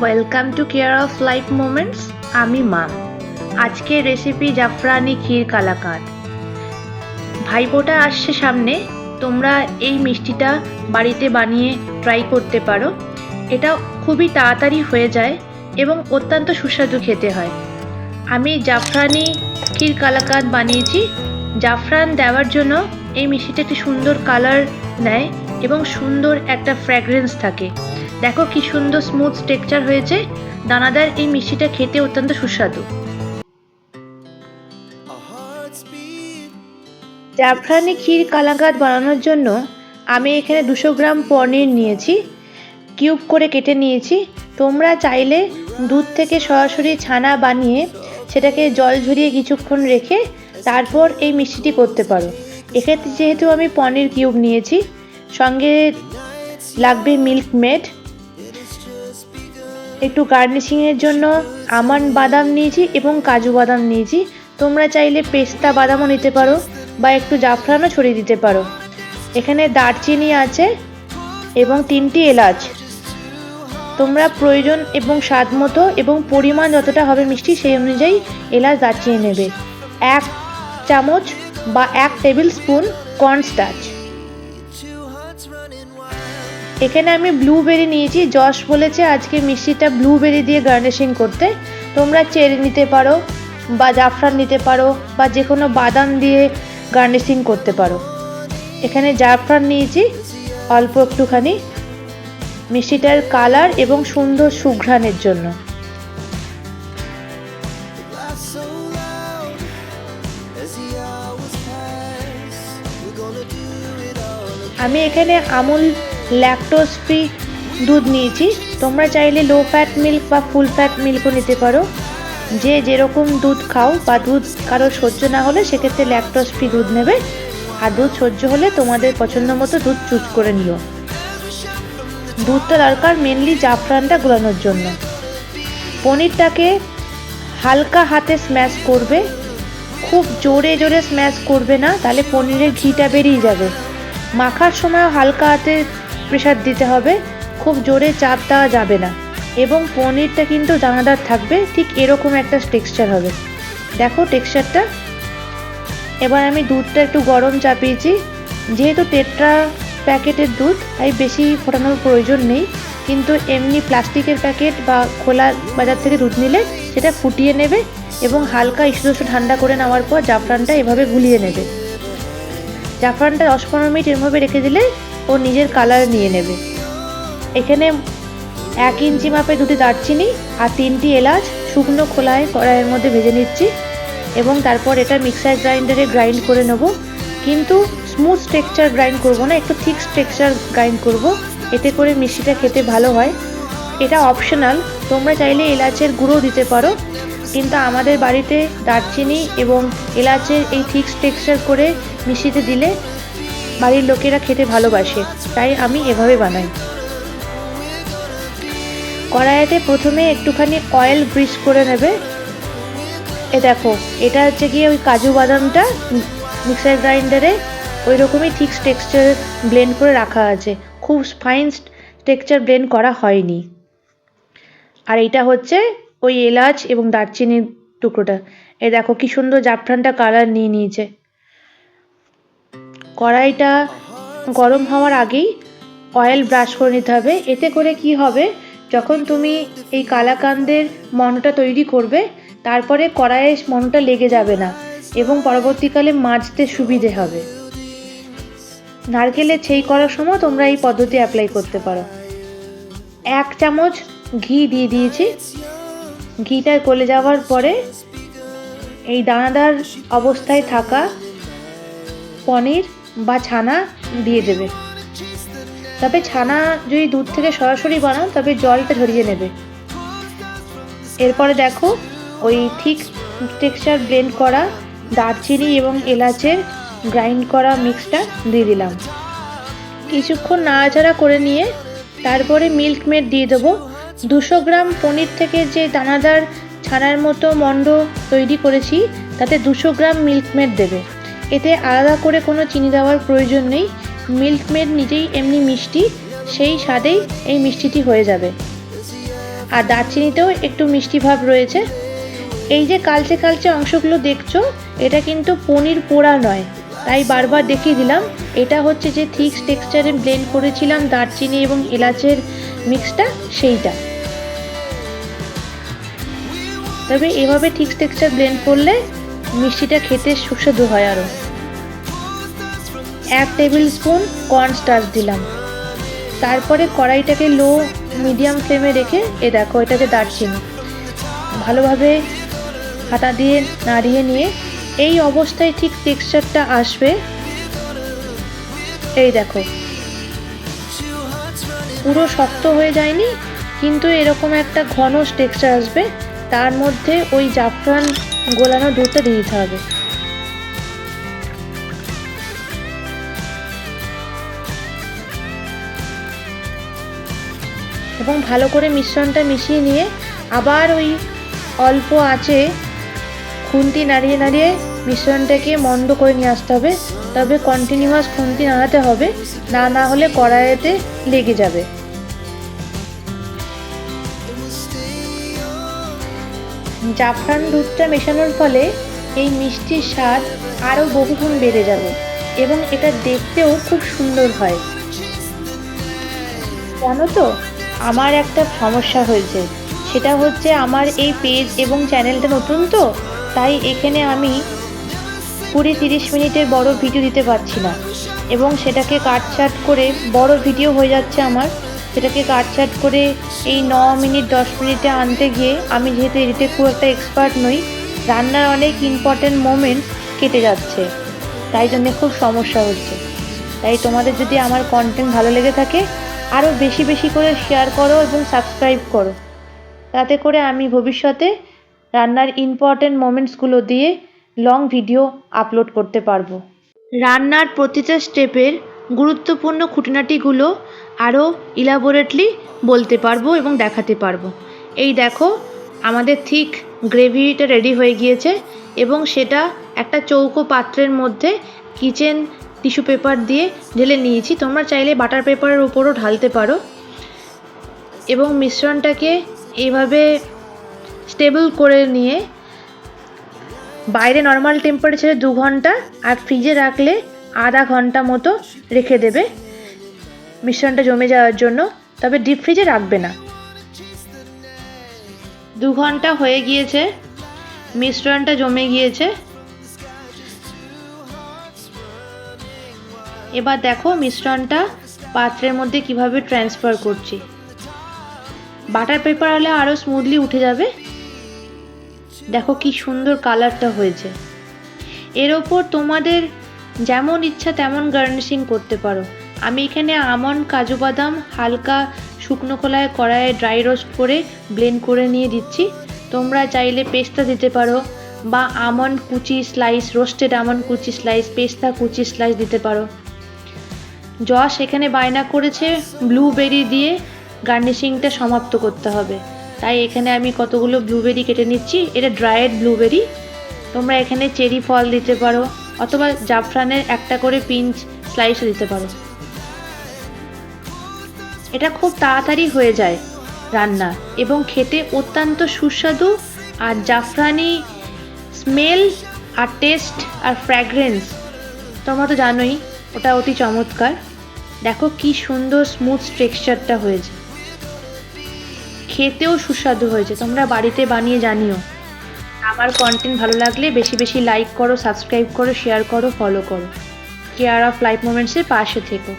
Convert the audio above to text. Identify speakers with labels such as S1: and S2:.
S1: Welcome to care of life moments আমি মাম আজকের রেসিপি জাফরানি ক্ষীর কালাকাঁদ। ভাইফোঁটা আসছে সামনে। তোমরা এই মিষ্টিটা বাড়িতে বানিয়ে ট্রাই করতে পারো। এটা খুবই তাড়াতাড়ি হয়ে যায় এবং অত্যন্ত সুস্বাদু খেতে হয়। আমি জাফরানি ক্ষীর কালাকাঁদ বানিয়েছি। জাফরান দেওয়ার জন্য এই মিষ্টিটা একটি সুন্দর কালার নেয় এবং সুন্দর একটা ফ্র্যাগ্রেন্স থাকে। দেখো কি সুন্দর স্মুথ টেক্সচার হয়েছে। দানাদার এই মিষ্টিটা খেতে অত্যন্ত সুস্বাদু। জাফরানি ক্ষীর কালাকাঁদ বানানোর জন্য আমি এখানে দুশো গ্রাম পনির নিয়েছি। কিউব করে কেটে নিয়েছি। তোমরা চাইলে দুধ থেকে সরাসরি ছানা বানিয়ে সেটাকে জল ঝরিয়ে কিছুক্ষণ রেখে তারপর এই মিষ্টিটি করতে পারো। এক্ষেত্রে যেহেতু আমি পনির কিউব নিয়েছি, সঙ্গে লাগবে মিল্ক মেড। একটু গার্নিশিংয়ের জন্য আমন্ড বাদাম নিয়েছি এবং কাজু বাদাম নিয়েছি। তোমরা চাইলে পেস্তা বাদামও নিতে পারো বা একটু জাফরানও ছড়িয়ে দিতে পারো। এখানে দারচিনি আছে এবং তিনটি এলাচ। তোমরা প্রয়োজন এবং স্বাদ মতো এবং পরিমাণ যতটা হবে মিষ্টি সেই অনুযায়ী এলাচ, দারচিনি নেবে। এক চামচ বা এক টেবিল স্পুন কর্নস্টার্চ এখানে আমি ব্লুবেরি নিয়েছি। যশ বলেছে আজকে মিষ্টিটা ব্লুবেরি দিয়ে গার্নিশিং করতে। তোমরা চেরি নিতে পারো, বা জাফরান নিতে পারো, বা যে কোনো বাদাম দিয়ে গার্নিশিং করতে পারো। এখানে জাফরান নিয়েছি, অল্প একটুখানি। মিষ্টিটার কালার এবং সুন্দর সুঘ্রাণের জন্য। আমি এখানে আমুল ল্যাকটোজ ফ্রি দুধ নিয়েছি। তোমরা চাইলে লো ফ্যাট মিল্ক বা ফুল ফ্যাট মিল্কও নিতে পারো। যে যেরকম দুধ খাও বা দুধ কারও সহ্য না হলে সেক্ষেত্রে ল্যাকটোজ ফ্রি দুধ নেবে। আর দুধ সহ্য হলে তোমাদের পছন্দ মতো দুধ চুজ করে নিও। দুধটা দরকার মেনলি জাফরানটা গুলানোর জন্য। পনিরটাকে হালকা হাতে স্ম্যাশ করবে। খুব জোরে জোরে স্ম্যাশ করবে না, তাহলে পনিরের ঘিটা বেরিয়ে যাবে। মাখার সময় হালকা হাতে প্রেশার দিতে হবে, খুব জোরে চাপ দেওয়া যাবে না। এবং পনিরটা কিন্তু দানাদার থাকবে, ঠিক এরকম একটা টেক্সচার হবে। দেখো টেক্সচারটা এবার আমি দুধটা একটু গরম চাপিয়েছি। যেহেতু টেট্রা প্যাকেটের দুধ, তাই বেশি ফোটানোর প্রয়োজন নেই। কিন্তু এমনি প্লাস্টিকের প্যাকেট বা খোলা বাজার থেকে দুধ নিলে সেটা ফুটিয়ে নেবে এবং হালকা ইসু ঠান্ডা করে নেওয়ার পর জাফরানটা এভাবে গুলিয়ে নেবে। জাফরানটা দশ পনেরো মিনিট এভাবে রেখে দিলে ও নিজের কালার নিয়ে নেবে। এখানে এক ইঞ্চি মাপে দুটি দারচিনি আর তিনটি এলাচ শুকনো খোলায় কড়াইয়ের মধ্যে ভেজে নিচ্ছি এবং তারপর এটা মিক্সার গ্রাইন্ডারে গ্রাইন্ড করে নেব। কিন্তু স্মুথ টেক্সচার গ্রাইন্ড করব না, একটু থিক টেক্সচার গ্রাইন্ড করব। এতে করে মিষ্টিটা খেতে ভালো হয়। এটা অপশনাল তোমরা চাইলে এলাচের গুঁড়ো দিতে পারো। কিন্তু আমাদের বাড়িতে দারচিনি এবং এলাচের এই থিক টেক্সচার করে মিশিতে দিলে বাড়ির লোকেরা খেতে ভালোবাসে, তাই আমি এভাবে বানাই। কড়াইতে প্রথমে একটুখানি অয়েল গ্রিস করে নেবে। এ দেখো, এটা হচ্ছে গিয়ে ওই কাজু বাদামটা মিক্সার গ্রাইন্ডারে ওই রকমই ঠিক টেক্সচার ব্লেন্ড করে রাখা আছে। খুব ফাইন টেক্সচার ব্লেন্ড করা হয়নি। আর এটা হচ্ছে ওই এলাচ এবং দারচিনির টুকরোটা। এ দেখো, কি সুন্দর জাফরানটা কালার নিয়ে নিয়েছে। কড়াইটা গরম হওয়ার আগেই অয়েল ব্রাশ করে নিতে হবে। এতে করে কি হবে? যখন তুমি এই কালাকান্দের মনটা তৈরি করবে, তারপরে কড়াইয়ে মনটা লেগে যাবে না এবং পরবর্তীকালে মাজতে সুবিধে হবে। নারকেলের ছেই করার সময় তোমরা এই পদ্ধতি অ্যাপ্লাই করতে পারো। এক চামচ ঘি দিয়ে দিয়েছি। ঘিটা গলে যাওয়ার পরে এই দানাদার অবস্থায় থাকা পনির বা ছানা দিয়ে দেবে। তবে ছানা যদি দুধ থেকে সরাসরি বানাও, তবে জলটা ঝরিয়ে নেবে। এরপরে দেখো, ওই ঠিক টেক্সচার ব্লেন্ড করা দারচিনি এবং এলাচের গ্রাইন্ড করা মিক্সটা দিয়ে দিলাম। কিছুক্ষণ নাড়াচাড়া করে নিয়ে তারপরে মিল্ক মেড দিয়ে দেবো। দুশো গ্রাম পনির থেকে যে দানাদার ছানার মতো মণ্ড তৈরি করেছি, তাতে দুশো গ্রাম মিল্ক মেড দেবে। এতে আলাদা করে কোনো চিনি দেওয়ার প্রয়োজন নেই। মিল্ক মেড নিজেই এমনি মিষ্টি, সেই স্বাদেই এই মিষ্টিটি হয়ে যাবে। আর দারচিনিতেও একটু মিষ্টি ভাব রয়েছে। এই যে কালচে কালচে অংশগুলো দেখছ, এটা কিন্তু পনির পোড়া নয়। তাই বারবার দেখিয়ে দিলাম, এটা হচ্ছে যে থিক টেক্সচারে ব্লেন্ড করেছিলাম দারচিনি এবং এলাচের মিক্সটা, সেইটা। তবে এভাবে ঠিক টেক্সচার ব্লেন্ড করলে মিষ্টিটা খেতে সুস্বাদু হয় আরও এক টেবিল স্পুন কর্নস্টার্চ দিলাম। তারপরে কড়াইটাকে লো মিডিয়াম ফ্লেমে রেখে, এ দেখো এটা যে দারচিনি। ভালোভাবে হাতা দিয়ে নাড়িয়ে নিয়ে, এই অবস্থায় ঠিক টেক্সচারটা আসবে। এই দেখো। পুরো শক্ত হয়ে যায়নি, কিন্তু এরকম একটা ঘন টেক্সচার আসবে। তার মধ্যে ওই জাফরান গোলানো দুধটা দিয়ে দিতে হবে। এবং ভালো করে মিশ্রণটা মিশিয়ে নিয়ে আবার ওই অল্প আঁচে খুন্তি নাড়িয়ে নাড়িয়ে মিশ্রণটাকে মন্দ করে নিয়ে আসতে হবে। তবে কন্টিনিউয়াস খুন্তি নাড়াতে হবে। না না হলে কড়াইতে লেগে যাবে। জাফরান দুধটা মেশানোর ফলে এই মিষ্টির স্বাদ আরও বহুগুণ বেড়ে যাবে এবং এটা দেখতেও খুব সুন্দর হয়। জানো তো, আমার একটা সমস্যা হয়েছে। সেটা হচ্ছে আমার এই পেজ এবং চ্যানেলটা নতুন তো, তাই এখানে আমি কুড়ি তিরিশ মিনিটের বড় ভিডিও দিতে পারছি না। এবং সেটাকে কাটছাট করে বড় ভিডিও হয়ে যাচ্ছে আমার। সেটাকে কাটছাট করে এই ন মিনিট, দশ মিনিটে আনতে গিয়ে আমি যেহেতু এডিটে খুব একটা এক্সপার্ট নই, রান্নার অনেক ইম্পর্টেন্ট মোমেন্ট কেটে যাচ্ছে। তাই জন্য খুব সমস্যা হচ্ছে। তাই তোমাদের যদি আমার কন্টেন্ট ভালো লেগে থাকে আরও বেশি বেশি করে শেয়ার করো এবং সাবস্ক্রাইব করো। তাতে করে আমি ভবিষ্যতে রান্নার ইম্পর্টেন্ট মোমেন্টসগুলো দিয়ে লং ভিডিও আপলোড করতে পারব। রান্নার প্রতিটা স্টেপের গুরুত্বপূর্ণ খুঁটিনাটিগুলো আরও ইলাবোরেটলি বলতে পারব এবং দেখাতে পারব। এই দেখো, আমাদের ঠিক গ্রেভিটা রেডি হয়ে গিয়েছে এবং সেটা একটা চৌকো পাত্রের মধ্যে কিচেন টিস্যু পেপার দিয়ে ঢেলে নিয়েছি। তোমরা চাইলে বাটার পেপারের উপরও ঢালতে পারো। এবং মিশ্রণটাকে এইভাবে স্টেবল করে নিয়ে বাইরে নর্মাল টেম্পারেচারে দু ঘণ্টা আর ফ্রিজে রাখলে আধা ঘণ্টা মতো রেখে দেবে। মিশ্রণটা জমে যাওয়ার জন্য, তবে ডিপ ফ্রিজে রাখবে না। দু ঘণ্টা হয়ে গিয়েছে, মিশ্রণটা জমে গিয়েছে। এবার দেখো মিশ্রণটা পাত্রের মধ্যে কীভাবে ট্রান্সফার করছি। বাটার পেপার হলে আরও স্মুথলি উঠে যাবে। দেখো কি সুন্দর কালারটা হয়েছে। এর ওপর তোমাদের যেমন ইচ্ছা তেমন গার্নিশিং করতে পারো। আমি এখানে আমন্ড, কাজু বাদাম, হালকা শুকনো কলায় কড়াইয়ে ড্রাই রোস্ট করে ব্লেন্ড করে নিয়ে দিচ্ছি। তোমরা চাইলে পেস্তা দিতে পারো বা আমন্ড কুচি স্লাইস, রোস্টেড আমন্ড কুচি স্লাইস, পেস্তা কুচি স্লাইস দিতে পারো। যশ এখানে বায়না করেছে ব্লুবেরি দিয়ে গার্নিশিংটা সমাপ্ত করতে হবে। তাই এখানে আমি কতগুলো ব্লুবেরি কেটে নিচ্ছি। এটা ড্রায়েড ব্লুবেরি। তোমরা এখানে চেরি ফল দিতে পারো। অথবা জাফরানের একটা করে পিঞ্চ স্লাইসও দিতে পারো। এটা খুব তাড়াতাড়ি হয়ে যায় রান্না এবং খেতে অত্যন্ত সুস্বাদু আর জাফরানি স্মেল আর টেস্ট আর ফ্র্যাগরেন্স তোমরা তো জানোই ওটা অতি চমৎকার। দেখো কি সুন্দর স্মুথ টেক্সচারটা হয়েছে। খেতেও সুস্বাদু হয়েছে, তোমরা বাড়িতে বানিয়ে জানিও। আমার কন্টেন্ট ভালো লাগলে বেশি বেশি লাইক করো সাবস্ক্রাইব করো শেয়ার করো ফলো করো। কেয়ার অফ লাইফ মোমেন্টসের পাশে থেকো।